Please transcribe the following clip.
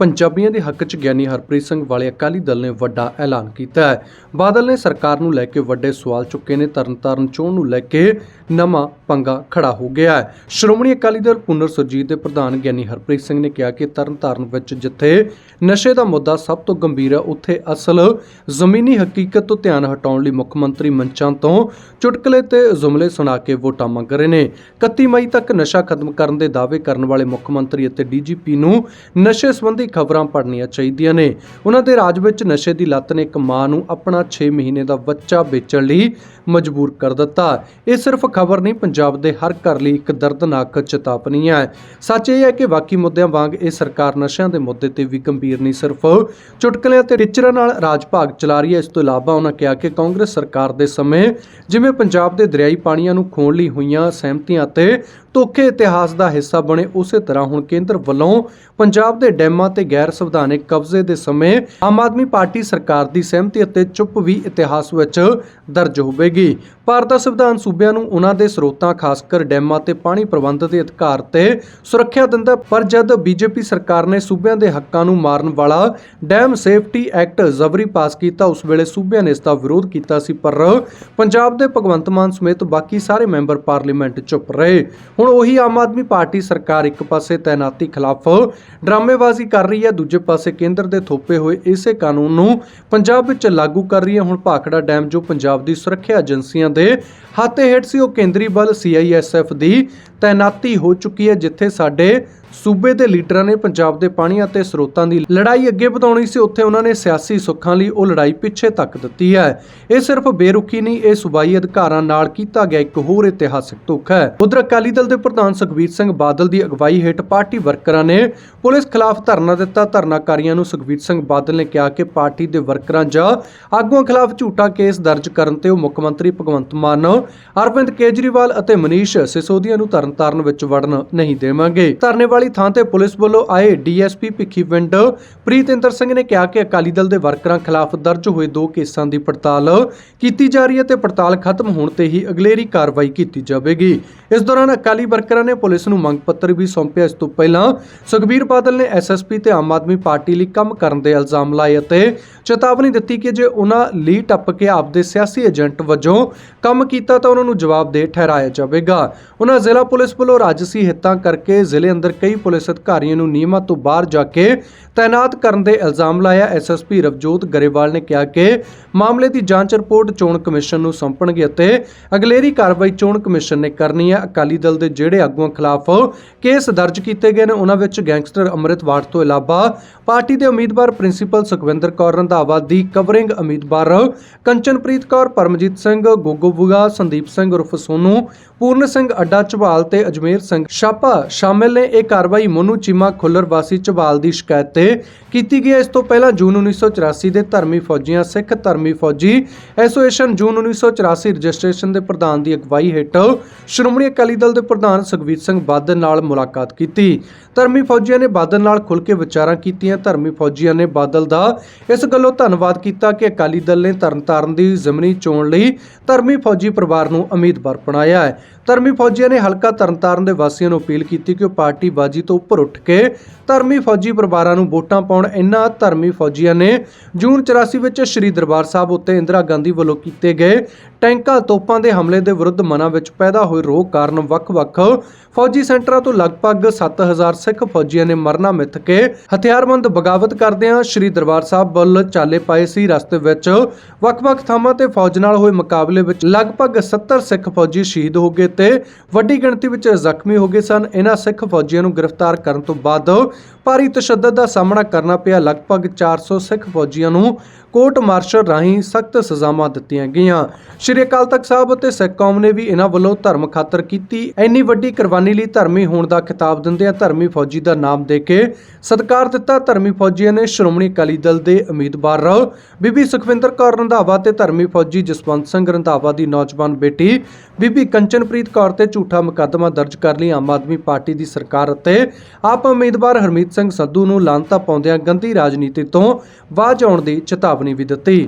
ਪੰਜਾਬੀਆਂ ਦੇ ਹੱਕ 'ਚ ਗਿਆਨੀ ਹਰਪ੍ਰੀਤ ਸਿੰਘ ਵਾਲੇ ਅਕਾਲੀ ਦਲ ਨੇ ਵੱਡਾ ਐਲਾਨ ਕੀਤਾ ਹੈ। ਬਾਦਲ ਨੇ ਸਰਕਾਰ ਨੂੰ ਲੈ ਕੇ ਵੱਡੇ ਸਵਾਲ ਚੁੱਕੇ ਨੇ। ਤਰਨਤਾਰਨ ਚੋਣ ਨੂੰ ਲੈ ਕੇ ਨਵਾਂ ਪੰਗਾ ਖੜਾ ਹੋ ਗਿਆ ਹੈ। ਸ਼੍ਰੋਮਣੀ ਅਕਾਲੀ ਦਲ ਪੁਨਰ ਸੁਰਜੀਤ ਦੇ ਪ੍ਰਧਾਨ ਗਿਆਨੀ ਹਰਪ੍ਰੀਤ ਸਿੰਘ ਨੇ ਕਿਹਾ ਕਿ ਤਰਨਤਾਰਨ ਵਿੱਚ ਜਿੱਥੇ ਨਸ਼ੇ ਦਾ ਮੁੱਦਾ ਸਭ ਤੋਂ ਗੰਭੀਰ ਹੈ, ਉੱਥੇ ਅਸਲ ਜ਼ਮੀਨੀ ਹਕੀਕਤ ਤੋਂ ਧਿਆਨ ਹਟਾਉਣ ਲਈ ਮੁੱਖ ਮੰਤਰੀ ਮੰਚਾਂ ਤੋਂ ਚੁਟਕਲੇ ਤੇ ਜੁਮਲੇ ਸੁਣਾ ਕੇ ਵੋਟਾਂ ਮੰਗ ਰਹੇ ਨੇ। 31 ਮਈ ਤੱਕ ਨਸ਼ਾ ਖਤਮ ਕਰਨ ਦੇ ਦਾਅਵੇ ਕਰਨ ਵਾਲੇ ਮੁੱਖ ਮੰਤਰੀ ਅਤੇ ਡੀਜੀਪੀ ਨੂੰ ਨਸ਼ੇ ਸੰਬੰਧੀ ਖਬਰਾਂ ਪੜ੍ਹਨੀਆਂ ਚਾਹੀਦੀਆਂ ਨੇ। ਉਹਨਾਂ ਦੇ ਰਾਜ ਵਿੱਚ ਨਸ਼ੇ ਦੀ ਲੱਤ ਨੇ ਇੱਕ ਮਾਂ ਨੂੰ ਆਪਣਾ 6 ਮਹੀਨੇ ਦਾ ਬੱਚਾ ਵੇਚਣ ਲਈ ਮਜਬੂਰ ਕਰ ਦਿੱਤਾ। ਇਹ ਸਿਰਫ ਖਬਰ ਨਹੀਂ, ਪੰਜਾਬ ਦੇ ਹਰ ਘਰ ਲਈ ਇੱਕ ਦਰਦਨਾਕ ਚੇਤਾਵਨੀ ਹੈ। ਸੱਚ ਇਹ ਹੈ ਕਿ ਬਾਕੀ ਮੁੱਦਿਆਂ ਵਾਂਗ ਇਹ ਸਰਕਾਰ ਨਸ਼ਿਆਂ ਦੇ ਮੁੱਦੇ ਤੇ ਵੀ ਗੰਭੀਰ ਨਹੀਂ, ਸਿਰਫ ਚੁਟਕਲਿਆਂ ਤੇ ਟੀਚਰਾਂ ਨਾਲ ਰਾਜ ਭਾਗ ਚਲਾ ਰਹੀ ਹੈ। ਇਸ ਤੋਂ ਇਲਾਵਾ ਉਹਨਾਂ ਕਿਹਾ ਕਿ ਕਾਂਗਰਸ ਸਰਕਾਰ ਦੇ ਸਮੇਂ ਜਿਵੇਂ ਪੰਜਾਬ ਦੇ ਦਰਿਆਈ ਪਾਣੀਆਂ ਨੂੰ ਖੋਣ ਲਈ ਹੋਈਆਂ ਸਹਿਮਤੀਆਂ ਤੇ ਧੋਖੇ ਇਤਿਹਾਸ ਦਾ ਹਿੱਸਾ ਬਣੇ, ਉਸੇ ਤਰ੍ਹਾਂ ਹੁਣ ਕੇਂਦਰ ਵੱਲੋਂ ਪੰਜਾਬ ਦੇ ਡੈਮਾਂ ਤੇ ਗੈਰ ਸੰਵਿਧਾਨਿਕ ਕਬਜ਼ੇ ਦੇ ਸਮੇਂ ਆਮ ਆਦਮੀ ਪਾਰਟੀ ਸਰਕਾਰ ਦੀ ਸਹਿਮਤੀ ਅਤੇ ਚੁੱਪ ਵੀ ਇਤਿਹਾਸ ਵਿੱਚ ਦਰਜ ਹੋਵੇਗੀ। ਭਾਰਤ ਦਾ ਸੰਵਿਧਾਨ ਸੂਬਿਆਂ ਨੂੰ ਉਹਨਾਂ ਦੇ ਸਰੋਤਾਂ ਖਾਸ ਕਰ ਡੈਮਾਂ ਤੇ ਪਾਣੀ ਪ੍ਰਬੰਧ ਦੇ ਅਧਿਕਾਰ ਤੇ ਸੁਰੱਖਿਆ ਦਿੰਦਾ ਪਰ ਜਦ ਬੀਜੇਪੀ ਸਰਕਾਰ ਨੇ ਸੂਬਿਆਂ ਦੇ ਹੱਕਾਂ ਨੂੰ ਮਾਰਨ ਵਾਲਾ ਡੈਮ ਸੇਫਟੀ ਐਕਟ ਜ਼ਬਰੀ ਪਾਸ ਕੀਤਾ, ਉਸ ਵੇਲੇ ਸੂਬਿਆਂ ਨੇ ਇਸ ਦਾ ਵਿਰੋਧ ਕੀਤਾ ਸੀ, ਪਰ ਪੰਜਾਬ ਦੇ ਭਗਵੰਤ ਮਾਨ ਸਮੇਤ ਬਾਕੀ ਸਾਰੇ ਮੈਂਬਰ ਪਾਰਲੀਮੈਂਟ ਚੁੱਪ ਰਹੇ। ਹੁਣ ਉਹੀ ਆਮ ਆਦਮੀ ਪਾਰਟੀ ਸਰਕਾਰ ਇੱਕ ਪਾਸੇ ਤੈਨਾਤੀ ਖਿਲਾਫ ਡਰਾਮੇਬਾਜ਼ੀ ਕਰ ਰਹੀ ਹੈ। ਦੂਜੇ ਪਾਸੇ ਕੇਂਦਰ ਦੇ ਥੋਪੇ ਹੋਏ ਇਸੇ ਕਾਨੂੰਨ ਨੂੰ ਪੰਜਾਬ ਵਿੱਚ ਲਾਗੂ ਕਰ ਰਹੀ ਹੈ। ਹੁਣ ਭਾਖੜਾ ਡੈਮ ਜੋ ਪੰਜਾਬ ਦੀ ਸੁਰੱਖਿਆ ਏਜੰਸੀਆਂ ਦੇ ਹੱਥੇ ਹੇਠ ਸੀ, ਉਹ ਕੇਂਦਰੀ ਬਲ ਸੀਆਈਐਸਐਫ ਦੀ ਤੈਨਾਤੀ ਹੋ ਚੁੱਕੀ ਹੈ, ਜਿੱਥੇ ਸਾਡੇ ਸੂਬੇ ਦੇ ਲੀਡਰਾਂ ਨੇ ਪੰਜਾਬ ਦੇ ਪਾਣੀ ਅਤੇ ਸਰੋਤਾਂ ਦੀ ਲੜਾਈ ਅੱਗੇ ਵਧਾਉਣੀ ਸੀ। ਉੱਥੇ ਉਹਨਾਂ ਨੇ ਸਿਆਸੀ ਸੁੱਖਾਂ ਲਈ ਉਹ ਲੜਾਈ ਪਿੱਛੇ ਤੱਕ ਦਿੱਤੀ ਹੈ। ਇਹ ਸਿਰਫ ਬੇਰੁਖੀ ਨਹੀਂ, ਇਹ ਸੂਬਾਈ ਅਧਿਕਾਰਾਂ ਨਾਲ ਕੀਤਾ ਗਿਆ ਇੱਕ ਹੋਰ ਇਤਿਹਾਸਕ ਧੋਖਾ ਹੈ। ਉਧਰ ਅਕਾਲੀ ਦਲ ਦੇ ਪ੍ਰਧਾਨ ਸੁਖਬੀਰ ਸਿੰਘ ਬਾਦਲ ਦੀ ਅਗਵਾਈ ਹੇਠ ਪਾਰਟੀ ਵਰਕਰਾਂ ਨੇ ਪੁਲਿਸ ਖਿਲਾਫ ਧਰਨਾ ਦਿੱਤਾ। ਧਰਨਾਕਾਰੀਆਂ ਨੂੰ ਸੁਖਬੀਰ ਸਿੰਘ ਬਾਦਲ ਨੇ ਕਿਹਾ ਕਿ ਪਾਰਟੀ ਦੇ ਵਰਕਰਾਂ ਜਾਂ ਆਗੂਆਂ ਖਿਲਾਫ ਝੂਠਾ ਕੇਸ ਦਰਜ ਕਰਨ ਤੇ ਉਹ ਮੁੱਖ ਮੰਤਰੀ ਭਗਵੰਤ ਮਾਨ, ਅਰਵਿੰਦ ਕੇਜਰੀਵਾਲ ਅਤੇ ਮਨੀਸ਼ ਸਿਸੋਦੀਆ ਨੂੰ ਤਰਨਤਾਰਨ ਵਿੱਚ ਵੜਨ ਨਹੀਂ ਦੇਵਾਂਗੇ। ਧਰਨੇ ਵਾਲੀ ਥਾਂ ਤੇ ਪੁਲਿਸ ਵੱਲੋਂ ਆਏ ਡੀਐਸਪੀ ਭਿੱਖੀਵਿੰਡ ਪ੍ਰੀਤਿੰਦਰ ਸਿੰਘ ਨੇ ਕਿਹਾ ਕਿ ਅਕਾਲੀ ਦਲ ਦੇ ਵਰਕਰਾਂ ਖਿਲਾਫ ਦਰਜ ਹੋਏ ਦੋ ਕੇਸਾਂ ਦੀ ਪੜਤਾਲ ਕੀਤੀ ਜਾ ਰਹੀ ਹੈ ਤੇ ਪੜਤਾਲ ਖਤਮ ਹੋਣ ਤੇ ਹੀ ਅਗਲੇਰੀ ਕਾਰਵਾਈ ਕੀਤੀ ਜਾਵੇਗੀ। ਇਸ ਦੌਰਾਨ ਅਕਾਲੀ ਵਰਕਰਾਂ ਨੇ ਪੁਲਿਸ ਨੂੰ ਮੰਗ ਪੱਤਰ ਵੀ ਸੌਂਪਿਆ। ਇਸ ਤੋਂ ਪਹਿਲਾਂ ਸੁਖਬੀਰ ਬਾਦਲ ਨੇ ਐਸਐਸਪੀ ਤੇ ਆਮ ਆਦਮੀ ਪਾਰਟੀ ਲਈ ਕੰਮ ਕਰਨ ਦੇ ਇਲਜ਼ਾਮ ਲਾਏ ਅਤੇ ਚੇਤਾਵਨੀ ਦਿੱਤੀ ਕਿ ਜੇ ਉਹਨਾਂ ਲੀ ਟੱਪ ਕੇ ਆਪਦੇ ਸਿਆਸੀ ਏਜੰਟ ਵਜੋਂ ਕੰਮ ਕੀਤਾ ਤਾਂ ਉਹਨਾਂ ਨੂੰ ਜਵਾਬਦੇਹ ਠਹਿਰਾਇਆ ਜਾਵੇਗਾ। ਉਹਨਾਂ ਜ਼ਿਲ੍ਹਾ ਪੁਲਿਸ ਵੱਲੋਂ ਰਾਜਸੀ ਹਿੱਤਾਂ ਕਰਕੇ ਜ਼ਿਲ੍ਹੇ ਅੰਦਰ ਕਈ ਪੁਲਿਸ ਅਧਿਕਾਰੀਆਂ ਨੂੰ ਨਿਯਮਾਂ ਤੋਂ ਬਾਹਰ ਜਾ ਕੇ ਤਾਇਨਾਤ ਕਰਨ ਦੇ ਇਲਜ਼ਾਮ ਲਾਇਆ। ਐਸਐਸਪੀ ਰਵਜੋਤ ਗਰੇਵਾਲ ਨੇ ਕਿਹਾ ਕਿ ਮਾਮਲੇ ਦੀ ਜਾਂਚ ਰਿਪੋਰਟ ਚੋਣ ਕਮਿਸ਼ਨ ਨੂੰ ਸੌਂਪਣਗੇ ਅਤੇ ਅਗਲੇਰੀ ਕਾਰਵਾਈ ਚੋਣ ਕਮਿਸ਼ਨ ਨੇ ਕਰਨੀ ਹੈ। ਅਕਾਲੀ ਦਲ ਦੇ ਜਿਹੜੇ ਆਗੂਆਂ ਖਿਲਾਫ ਕੇਸ ਦਰਜ ਕੀਤੇ ਗਏ ਨੇ, ਉਹਨਾਂ ਵਿੱਚ ਗੈਂਗਸਟਰ ਅੰਮ੍ਰਿਤਵਾਰ ਤੋਂ ਇਲਾਵਾ ਪਾਰਟੀ ਦੇ ਉਮੀਦਵਾਰ ਪ੍ਰਿੰਸੀਪਲ ਸੁਖਵਿੰਦਰ ਕੌਰ ਰੰਧਾਵਾ, ਦੀ ਕਵਰਿੰਗ ਉਮੀਦਵਾਰ ਕੰਚਨਪ੍ਰੀਤ ਕੌਰ, ਪਰਮਜੀਤ ਸਿੰਘ ਗੋਗੋਬੁਗਾ ਸੰਦੀਪ ਸਿੰਘ ਉਰਫ ਸੋਨੂ, ਪੂਰਨ ਸਿੰਘ ਅੱਡਾ ਝਬਾਲ ਤੇ ਅਜਮੇਰ ਸਿੰਘ ਛਾਪਾ ਸ਼ਾਮਿਲ ਨੇ। ਇਹ ਕਾਰਵਾਈ ਮੋਨੂ ਚੀਮਾ ਖੁੱਲਰ ਵਾਸੀ ਝਬਾਲ ਦੀ ਸ਼ਿਕਾਇਤ ਤੇ ਕੀਤੀ ਗਈ ਹੈ। ਇਸ ਤੋਂ ਪਹਿਲਾਂ ਜੂਨ 1984 ਦੇ ਧਰਮੀ ਫੌਜੀਆਂ, ਸਿੱਖ ਧਰਮੀ ਫੌਜੀ ਐਸੋਸੀਏਸ਼ਨ ਜੂਨ 1984 ਰਜਿਸਟ੍ਰੇਸ਼ਨ ਦੇ ਪ੍ਰਧਾਨ ਦੀ ਅਗਵਾਈ ਹੇਠ ਸ਼੍ਰੋਮਣੀ ਅਕਾਲੀ ਦਲ ਦੇ ਪ੍ਰਧਾਨ ਸੁਖਬੀਰ ਸਿੰਘ ਬਾਦਲ ਨਾਲ ਮੁਲਾਕਾਤ ਕੀਤੀ ਧਰਮੀ ਫੌਜੀਆਂ ਨੇ ਬਾਦਲ ਨਾਲ ਖੁੱਲ੍ਹ ਕੇ ਵਿਚਾਰਾਂ ਕੀਤੀਆਂ। ਧਰਮੀ ਫੌਜੀਆਂ ਨੇ ਬਾਦਲ ਦਾ ਇਸ ਗੱਲੋਂ ਧੰਨਵਾਦ ਕੀਤਾ ਕਿ ਅਕਾਲੀ ਦਲ ਨੇ ਤਰਨਤਾਰਨ ਦੀ ਜ਼ਮਨੀ ਚੋਣ ਲਈ ਧਰਮੀ ਫੌਜੀ ਪਰਿਵਾਰ ਨੂੰ ਉਮੀਦਵਾਰ ਬਣਾਇਆ ਹੈ। ਧਰਮੀ ਫੌਜੀਆਂ ਨੇ ਹਲਕਾ ਤਰਨਤਾਰਨ ਦੇ ਵਾਸੀਆਂ ਨੂੰ ਅਪੀਲ ਕੀਤੀ ਕਿ ਉਹ ਪਾਰਟੀ ਬਾਜੀ ਤੋਂ ਉੱਪਰ ਉੱਠ ਕੇ ਧਰਮੀ ਫੌਜੀ ਪਰਿਵਾਰਾਂ ਨੂੰ ਵੋਟਾਂ ਪਾਉਣ। ਇਨ੍ਹਾਂ ਧਰਮੀ ਫੌਜੀਆਂ ਨੇ ਜੂਨ 84 ਵਿੱਚ ਸ੍ਰੀ ਦਰਬਾਰ ਸਾਹਿਬ ਉੱਤੇ ਇੰਦਰਾ ਗਾਂਧੀ ਵੱਲੋਂ ਕੀਤੇ ਗਏ ਟੈਂਕਾਂ ਤੋਪਾਂ ਦੇ ਹਮਲੇ ਦੇ ਵਿਰੁੱਧ ਮਨਾਂ ਵਿੱਚ ਪੈਦਾ ਹੋਏ ਰੋਹ ਕਾਰਨ ਵੱਖ-ਵੱਖ ਫੌਜੀ ਸੈਂਟਰਾਂ ਤੋਂ ਲਗਭਗ 7000 ਸਿੱਖ ਫੌਜੀਆਂ ਨੇ ਮਰਨਾ ਮਿੱਥ ਕੇ ਹਥਿਆਰਬੰਦ ਬਗਾਵਤ ਕਰਦਿਆਂ ਸ੍ਰੀ ਦਰਬਾਰ ਸਾਹਿਬ ਵੱਲ ਚਾਲੇ ਪਾਏ ਸੀ। ਰਸਤੇ ਵਿੱਚ ਵੱਖ-ਵੱਖ ਥਾਵਾਂ ਤੇ ਫੌਜ ਨਾਲ ਹੋਏ ਮੁਕਾਬਲੇ ਵਿੱਚ ਲਗਭਗ 70 ਸਿੱਖ ਫੌਜੀ ਸ਼ਹੀਦ ਹੋ ਗਏ ਤੇ ਵੱਡੀ ਗਿਣਤੀ ਵਿੱਚ ਜ਼ਖਮੀ ਹੋ ਗਏ ਸਨ। ਇਹਨਾਂ ਸਿੱਖ ਫੌਜੀਆਂ ਨੂੰ ਗ੍ਰਿਫਤਾਰ ਕਰਨ ਤੋਂ ਬਾਅਦ ਭਾਰੀ ਤਸ਼ੱਦਦ ਦਾ ਸਾਹਮਣਾ ਕਰਨਾ ਪਿਆ। ਲਗਭਗ 400 ਸਿੱਖ ਫੌਜੀਆਂ ਨੂੰ ਕੋਰਟ ਮਾਰਸ਼ਲ ਰਾਹੀਂ ਸਖਤ ਸਜ਼ਾਵਾਂ ਦਿੱਤੀਆਂ ਗਈਆਂ। ਸ਼੍ਰੀ ਅਕਾਲ ਤਖਤ ਸਾਹਿਬ ਅਤੇ ਸਿੱਖ ਕੌਮ ਨੇ ਵੀ ਇਹਨਾਂ ਵੱਲੋਂ ਧਰਮ ਖਾਤਰ ਕੀਤੀ। ਇੰਨੀ ਵੱਡੀ ਕੁਰਬਾਨੀ ਲਈ ਧਰਮੀ ਹੋਣ ਦਾ ਖਿਤਾਬ ਦਿੰਦਿਆਂ ਧਰਮੀ ਫੌਜੀ ਦਾ ਨਾਮ ਦੇ ਕੇ ਸਤਿਕਾਰ ਦਿੱਤਾ। ਧਰਮੀ ਫੌਜੀਆਂ ਨੇ ਸ਼੍ਰੋਮਣੀ ਅਕਾਲੀ ਦਲ ਦੇ ਉਮੀਦਵਾਰ ਬੀਬੀ ਸੁਖਵਿੰਦਰ ਕੌਰ ਰੰਧਾਵਾ ਤੇ ਧਰਮੀ ਫੌਜੀ ਜਸਵੰਤ ਸਿੰਘ ਰੰਧਾਵਾ ਦੀ ਨੌਜਵਾਨ ਬੇਟੀ ਬੀਬੀ ਕੰਚਨਪ੍ਰੀਤ ਕੌਰ ਤੇ ਝੂਠਾ ਮੁਕੱਦਮਾ ਦਰਜ ਕਰ ਲਈ ਆਮ ਆਦਮੀ ਪਾਰਟੀ ਦੀ ਸਰਕਾਰ ਅਤੇ ਆਪ ਉਮੀਦਵਾਰ ਹਰਮੀਤ ਸਿੰਘ ਸੰਧੂ ਨੂੰ ਲਾਂਤਾ ਪਾਉਂਦਿਆਂ ਗੰਦੀ ਰਾਜਨੀਤੀ ਤੋਂ ਬਾਝ ਆਉਣ ਦੀ ਚੇਤਾਵਨੀ ਵੀ ਦਿੱਤੀ।